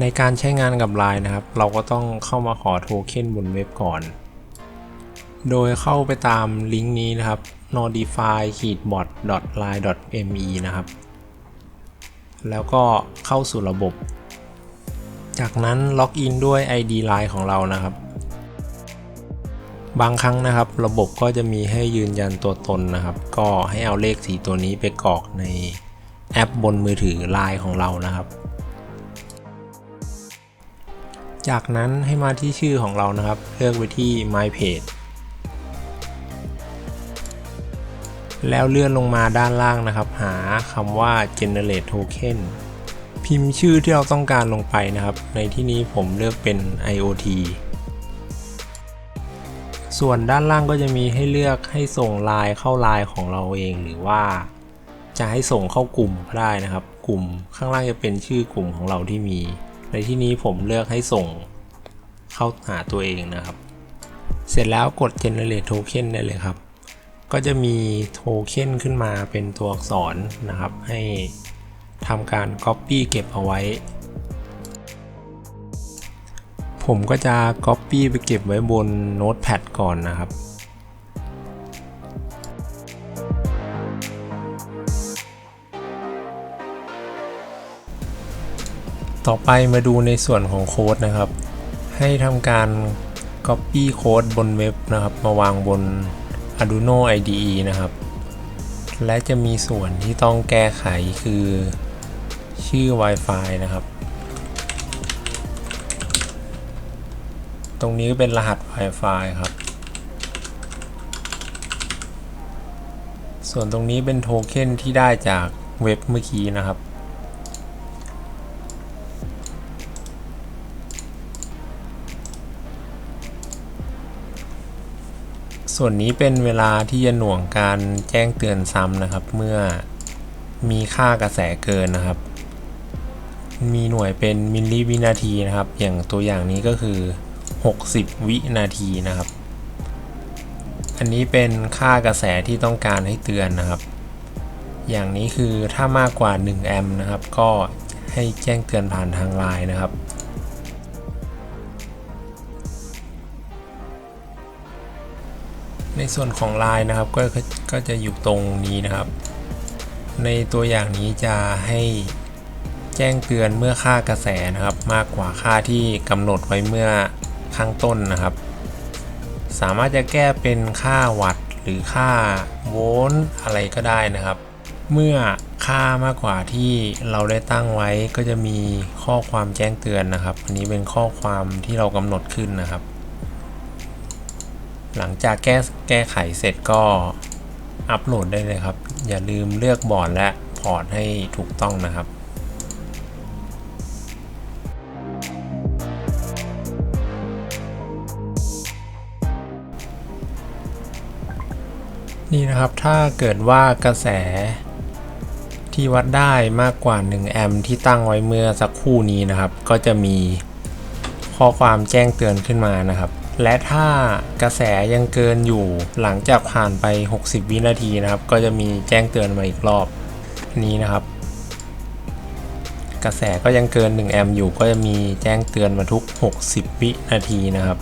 ในการใช้งานกับ Line นะครับ เราก็ต้องเข้ามาขอโทเค็นบนเว็บก่อน โดยเข้าไปตามลิงก์นี้นะครับ nodify bot line me นะครับ แล้วก็เข้าสู่ระบบ จากนั้นล็อกอินด้วย ID Line ของเรานะครับ บางครั้งนะครับ ระบบก็จะมีให้ยืนยันตัวตนนะครับ ก็ให้เอาเลขสีตัวนี้ไปกรอกในแอปบนมือถือ Line ของเรานะครับ จากนั้นให้มาที่ชื่อของเรานะครับ เลือกไปที่ My Page แล้วเลื่อนลงมาด้านล่างนะครับ หาคำว่า generate token พิมพ์ชื่อที่เราต้องการลงไปนะครับ ในที่นี้ผมเลือกเป็น IoT ส่วนด้านล่างก็จะมีให้เลือกให้ส่งไลน์เข้าไลน์ของเราเองหรือว่า จะให้ส่งเข้ากลุ่มก็ได้นะครับ กลุ่มข้างล่างจะเป็นชื่อกลุ่มของเราที่มี ในที่นี้ผมเลือกให้ส่งเข้าหาตัวเองนะครับ เสร็จแล้วกด generate token ได้เลยครับ ก็จะมีโทเค็นขึ้นมาเป็นตัวอักษรนะครับ ให้ทำการ Copy เก็บเอาไว้ ผมก็จะ Copy ไปเก็บไว้บน Notepad ก่อนนะครับ ต่อไปมาดูในส่วนของโค้ดนะครับ ให้ทำการ Copy โค้ดบนเว็บนะครับ มาวางบน Arduino IDE นะครับ และจะมีส่วนที่ต้องแก้ไขคือ ชื่อ Wi-Fi นะครับ ตรงนี้เป็นรหัส Wi-Fi ครับ ส่วนตรงนี้เป็นโทเค็นที่ได้จากเว็บเมื่อกี้นะครับ ส่วนนี้เป็นเวลาที่จะหน่วงการแจ้งเตือนซ้ำนะครับ เมื่อมีค่ากระแสเกินนะครับ มีหน่วยเป็นมิลลิวินาทีนะครับ อย่างตัวอย่างนี้ก็คือ 60 วินาทีนะครับ อันนี้เป็นค่ากระแสที่ต้องการให้เตือนนะครับ อย่างนี้คือถ้ามากกว่า 1 แอมป์นะครับ ก็ให้แจ้งเตือนผ่านทางไลน์นะครับ ในส่วนของลายนะครับก็ก็จะอยู่ตรงนี้นะครับ ในตัวอย่างนี้จะให้แจ้งเตือนเมื่อค่ากระแสนะครับ มากกว่าค่าที่กำหนดไว้เมื่อข้างต้นนะครับ สามารถจะแก้เป็นค่าวัตต์หรือค่าโวลต์อะไรก็ได้นะครับ เมื่อค่ามากกว่าที่เราได้ตั้งไว้ก็จะมีข้อความแจ้งเตือนนะครับ อันนี้เป็นข้อความที่เรากำหนดขึ้นนะครับ หลังจากแก้แก้ไขเสร็จก็อัปโหลดได้เลยครับ อย่าลืมเลือกบอร์ดและพอร์ตให้ถูกต้องนะครับนี่นะครับ ถ้าเกิดว่ากระแสที่วัดได้มากกว่า 1 แอมป์ที่ตั้งไว้เมื่อสักครู่นี้นะครับ ก็จะมีข้อความแจ้งเตือนขึ้นมานะครับ และถ้ากระแสยังเกินอยู่หลังจากผ่านไป 60 วินาทีนะครับ ก็จะมีแจ้งเตือนมาอีกรอบนี้นะครับ กระแสก็ยังเกิน 1 แอมป์อยู่ก็จะมีแจ้งเตือนมาทุก 60 วินาทีนะครับ